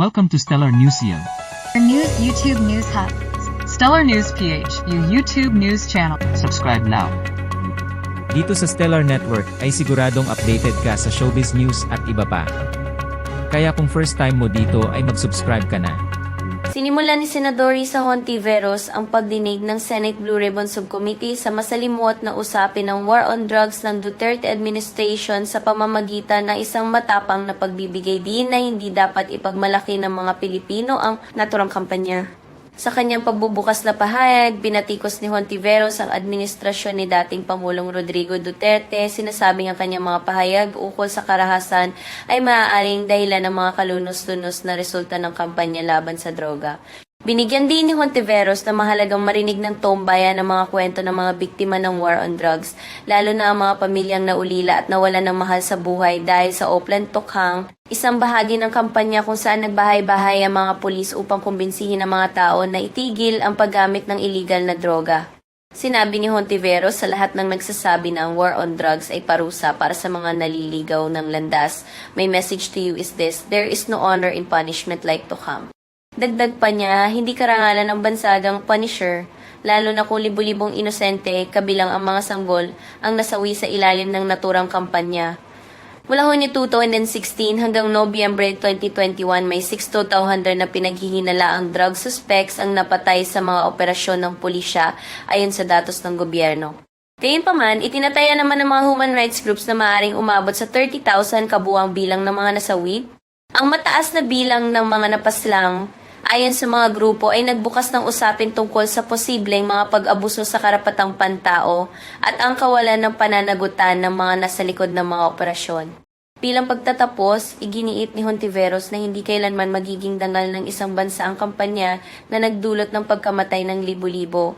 Welcome to Stellar Newsio. Your news YouTube News Hub. Stellar News PH, yung YouTube news channel. Subscribe now. Dito sa Stellar Network ay siguradong updated ka sa showbiz news at iba pa. Kaya kung first time mo dito ay mag-subscribe ka na. Sinimulan ni Senador Risa Hontiveros ang pagdinig ng Senate Blue Ribbon Subcommittee sa masalimuot na usapin ng war on drugs ng Duterte administration sa pamamagitan ng isang matapang na pagbibigay din na hindi dapat ipagmalaki ng mga Pilipino ang naturang kampanya. Sa kanyang pagbubukas na pahayag, binatikos ni Hontiveros ang administrasyon ni dating Pangulong Rodrigo Duterte. Sinasabing ang kanyang mga pahayag ukol sa karahasan ay maaaring dahilan ng mga kalunos-lunos na resulta ng kampanya laban sa droga. Binigyan din ni Hontiveros na mahalagang marinig ng tombayan ng mga kwento ng mga biktima ng war on drugs, lalo na ang mga pamilyang naulila at nawalan ng mahal sa buhay dahil sa Oplan Tokhang, isang bahagi ng kampanya kung saan nagbahay-bahay ang mga pulis upang kumbinsihin ang mga tao na itigil ang paggamit ng illegal na droga. Sinabi ni Hontiveros sa lahat ng nagsasabi na ang war on drugs ay parusa para sa mga naliligaw ng landas. My message to you is this, there is no honor in punishment like Tokhang. Dagdag pa niya, hindi karangalan ng bansagang punisher, lalo na kung libu-libong inosente kabilang ang mga sanggol ang nasawi sa ilalim ng naturang kampanya. Mula Hunyo 2016 hanggang Nobyembre 2021, may 6,200 na pinaghihinala ang drug suspects ang napatay sa mga operasyon ng pulisya ayon sa datos ng gobyerno. Gayunpaman, itinataya naman ng mga human rights groups na maaaring umabot sa 30,000 kabuang bilang ng mga nasawi. Ang mataas na bilang ng mga napaslang ayon sa mga grupo ay nagbukas ng usapin tungkol sa posibleng mga pag-abuso sa karapatang pantao at ang kawalan ng pananagutan ng mga nasa likod ng mga operasyon. Bilang pagtatapos, iginiit ni Hontiveros na hindi kailanman magiging dangal ng isang bansa ang kampanya na nagdulot ng pagkamatay ng libo-libo.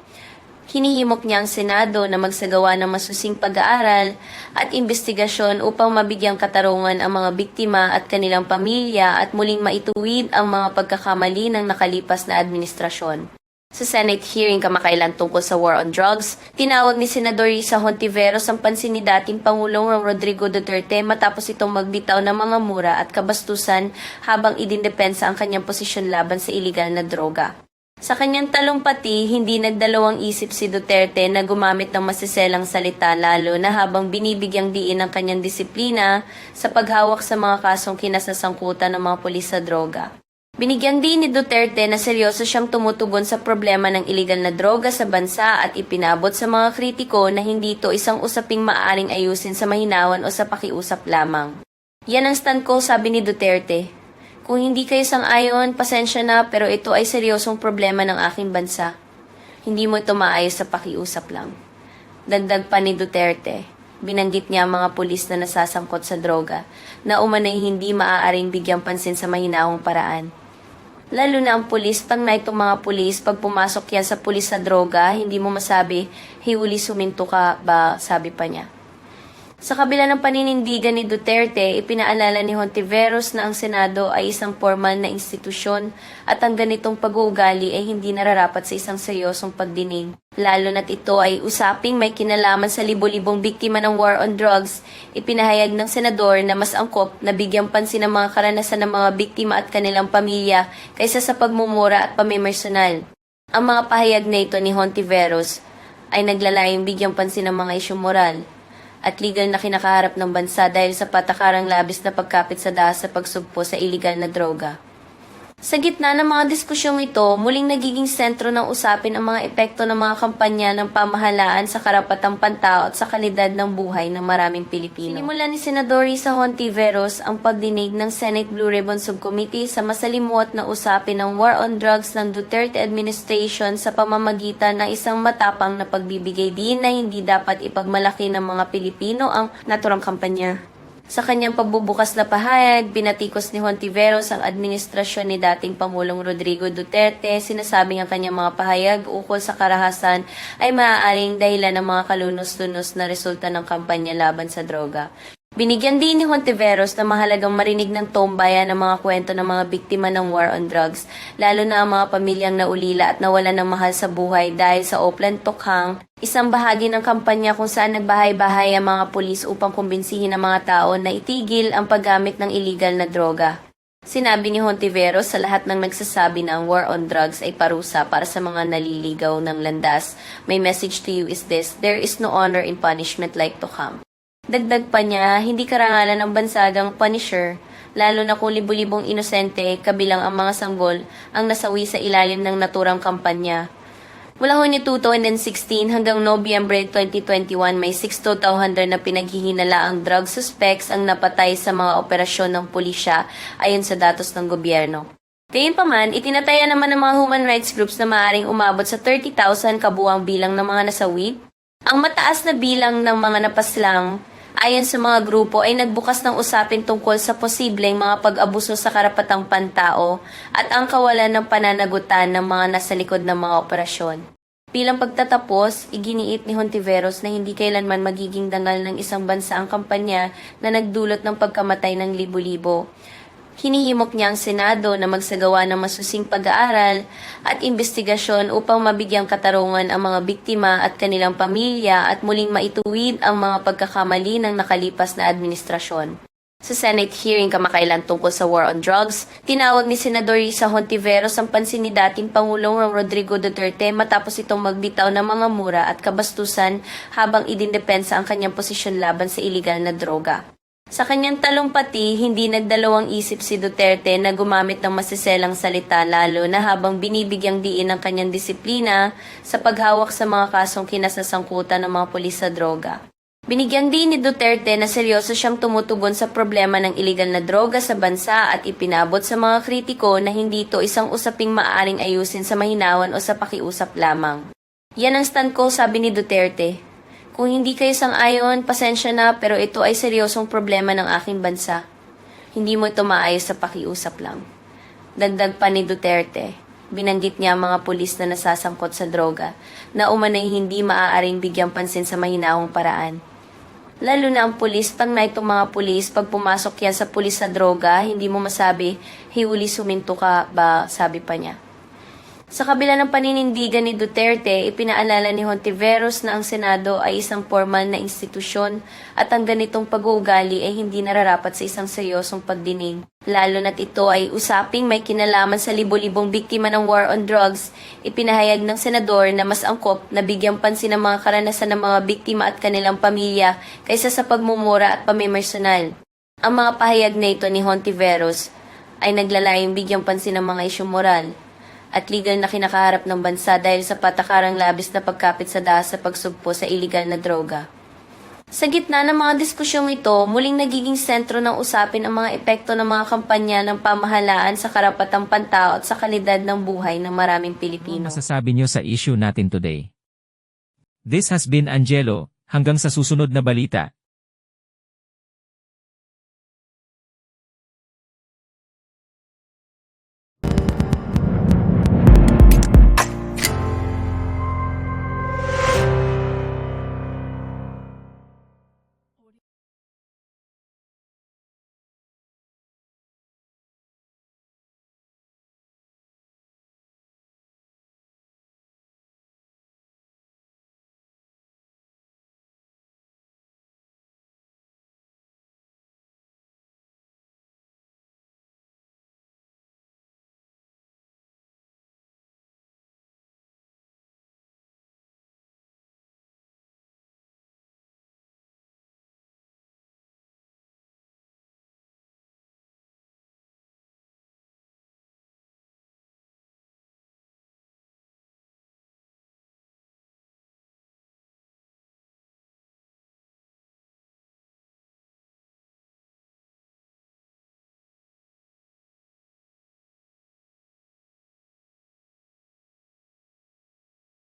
Hinihimok niya ang Senado na magsagawa ng masusing pag-aaral at investigasyon upang mabigyang katarungan ang mga biktima at kanilang pamilya at muling maituwid ang mga pagkakamali ng nakalipas na administrasyon. Sa Senate hearing kamakailan tungkol sa war on drugs, tinawag ni Senador Risa Hontiveros ang pansin ni dating Pangulong Rodrigo Duterte matapos itong magbitaw ng mga mura at kabastusan habang idindepensa ang kanyang posisyon laban sa iligal na droga. Sa kanyang talumpati, hindi nagdalawang isip si Duterte na gumamit ng masiselang salita lalo na habang binibigyang diin ang kanyang disiplina sa paghawak sa mga kasong kinasasangkutan ng mga pulis sa droga. Binigyan din ni Duterte na seryoso siyang tumutugon sa problema ng iligal na droga sa bansa at ipinabot sa mga kritiko na hindi ito isang usaping maaring ayusin sa mahinawan o sa pakiusap lamang. Yan ang stand ko, sabi ni Duterte. Kung hindi kayo sang-ayon, pasensya na pero ito ay seryosong problema ng aking bansa. Hindi mo ito maayos sa pakiusap lang. Dagdag pa ni Duterte, binanggit niya ang mga pulis na nasasangkot sa droga na umanay hindi maaaring bigyang pansin sa mahinahong paraan. Lalo na ang pulis, pag na itong mga pulis, pag pumasok yan sa pulis sa droga, hindi mo masabi, hiuli suminto ka ba, sabi pa niya. Sa kabila ng paninindigan ni Duterte, ipinaalala ni Hontiveros na ang Senado ay isang formal na institusyon at ang ganitong pag-uugali ay hindi nararapat sa isang seryosong pagdinig. Lalo na't ito ay usaping may kinalaman sa libo-libong biktima ng war on drugs, ipinahayag ng senador na mas angkop na bigyang pansin ang mga karanasan ng mga biktima at kanilang pamilya kaysa sa pagmumura at pamimersonal. Ang mga pahayag na ito ni Hontiveros ay naglalayong bigyang pansin ang mga isyong moral at legal na kinakaharap ng bansa dahil sa patakarang labis na pagkapit sa dahas sa pagsugpo sa iligal na droga. Sa gitna ng mga diskusyong ito, muling nagiging sentro ng usapin ang mga epekto ng mga kampanya ng pamahalaan sa karapatang pantao at sa kalidad ng buhay ng maraming Pilipino. Sinimulan ni Senador Risa Hontiveros ang pagdinig ng Senate Blue Ribbon Subcommittee sa masalimuot na usapin ng war on drugs ng Duterte administration sa pamamagitan ng isang matapang na pagbibigay din na hindi dapat ipagmalaki ng mga Pilipino ang naturang kampanya. Sa kanyang pagbubukas na pahayag, binatikos ni Hontiveros ang administrasyon ni dating Pangulong Rodrigo Duterte. Sinasabing ang kanyang mga pahayag ukol sa karahasan ay maaaring dahilan ng mga kalunos-lunos na resulta ng kampanya laban sa droga. Binigyan din ni Hontiveros na mahalagang marinig ng tombayan ang mga kwento ng mga biktima ng war on drugs, lalo na ang mga pamilyang naulila at nawalan ng mahal sa buhay dahil sa Oplan Tokhang, isang bahagi ng kampanya kung saan nagbahay-bahay ang mga pulis upang kumbinsihin ang mga tao na itigil ang paggamit ng illegal na droga. Sinabi ni Hontiveros sa lahat ng nagsasabi na ang war on drugs ay parusa para sa mga naliligaw ng landas. My message to you is this, there is no honor in punishment like to come. Dagdag pa niya, hindi karangalan ng bansagang punisher, lalo na kung libu-libong inosente kabilang ang mga sanggol ang nasawi sa ilalim ng naturang kampanya. Mula ho ni 2016 hanggang Nobyembre 2021, may 6,200 na pinaghihinala ang drug suspects ang napatay sa mga operasyon ng pulisya ayon sa datos ng gobyerno. Gayunpaman, itinataya naman ng mga human rights groups na maaaring umabot sa 30,000 kabuang bilang ng mga nasawi. Ang mataas na bilang ng mga napaslang ayon sa mga grupo ay nagbukas ng usapin tungkol sa posibleng mga pag-abuso sa karapatang pantao at ang kawalan ng pananagutan ng mga nasa likod ng mga operasyon. Bilang pagtatapos, iginiit ni Hontiveros na hindi kailanman magiging dangal ng isang bansa ang kampanya na nagdulot ng pagkamatay ng libo-libo. Hinihimok niya ang Senado na magsagawa ng masusing pag-aaral at investigasyon upang mabigyang katarungan ang mga biktima at kanilang pamilya at muling maituwid ang mga pagkakamali ng nakalipas na administrasyon. Sa Senate hearing kamakailan tungkol sa war on drugs, tinawag ni Senador Risa Hontiveros ang pansin ni dating Pangulong Rodrigo Duterte matapos itong magbitaw ng mga mura at kabastusan habang idindepensa ang kanyang posisyon laban sa iligal na droga. Sa kanyang talumpati, hindi nagdalawang isip si Duterte na gumamit ng masiselang salita lalo na habang binibigyang diin ang kanyang disiplina sa paghawak sa mga kasong kinasasangkutan ng mga pulis sa droga. Binigyang din ni Duterte na seryoso siyang tumutugon sa problema ng iligal na droga sa bansa at ipinabot sa mga kritiko na hindi ito isang usaping maaring ayusin sa mahinawan o sa pakiusap lamang. Yan ang stand ko, sabi ni Duterte. Kung hindi kayo sang-ayon, pasensya na pero ito ay seryosong problema ng aking bansa. Hindi mo ito maayos sa pakiusap lang. Dagdag pa ni Duterte, binanggit niya ang mga pulis na nasasangkot sa droga na umanay hindi maaaring bigyang pansin sa mahinahong paraan. Lalo na ang pulis, pag na itong mga pulis, pag pumasok yan sa pulis sa droga, hindi mo masabi, hiuli suminto ka ba, sabi pa niya. Sa kabila ng paninindigan ni Duterte, ipinaalala ni Hontiveros na ang Senado ay isang formal na institusyon at ang ganitong pag-uugali ay hindi nararapat sa isang seryosong pagdinig. Lalo na't ito ay usaping may kinalaman sa libo-libong biktima ng war on drugs, ipinahayag ng senador na mas angkop na bigyang pansin ang mga karanasan ng mga biktima at kanilang pamilya kaysa sa pagmumura at pamimersonal. Ang mga pahayag na ito ni Hontiveros ay naglalayong bigyang pansin ang mga isyong moral at legal na kinakaharap ng bansa dahil sa patakarang labis na pagkapit sa dahas sa pagsugpo sa iligal na droga. Sa gitna ng mga diskusyong ito, muling nagiging sentro ng usapin ang mga epekto ng mga kampanya ng pamahalaan sa karapatang pantao at sa kalidad ng buhay ng maraming Pilipino. Masasabi nyo sa issue natin today. This has been Angelo, hanggang sa susunod na balita,